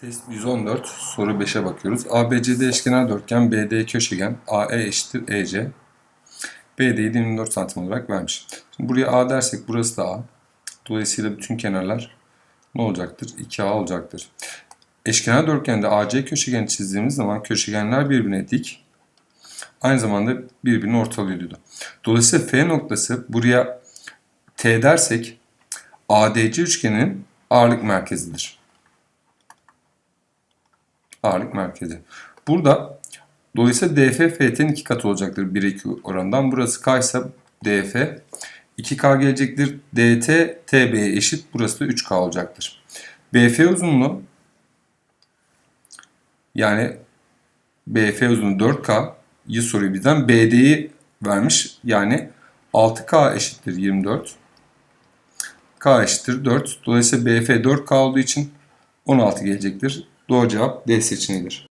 Test 114 soru 5'e bakıyoruz. ABCD eşkenar dörtgen BD köşegen AE eşittir EC. BD'yi 24 santim olarak vermiş. Şimdi buraya A dersek burası da A. Dolayısıyla bütün kenarlar ne olacaktır? 2A olacaktır. Eşkenar dörtgende AC köşegeni çizdiğimiz zaman köşegenler birbirine dik. Aynı zamanda birbirini ortalıyordu. Dolayısıyla F noktası buraya T dersek ADC üçgenin ağırlık merkezidir ağırlık merkezi. Burada dolayısıyla DF FT'nin iki katı olacaktır 1'e 2 oranından. Burası K ise DF 2K gelecektir. DT TB'ye eşit. Burası da 3K olacaktır. BF uzunluğu yani BF uzunluğu 4K'yı soruyor bizden. BD'yi vermiş. Yani 6K eşittir 24. K eşittir 4. Dolayısıyla BF 4K olduğu için 16 gelecektir. Doğru cevap D seçeneğidir.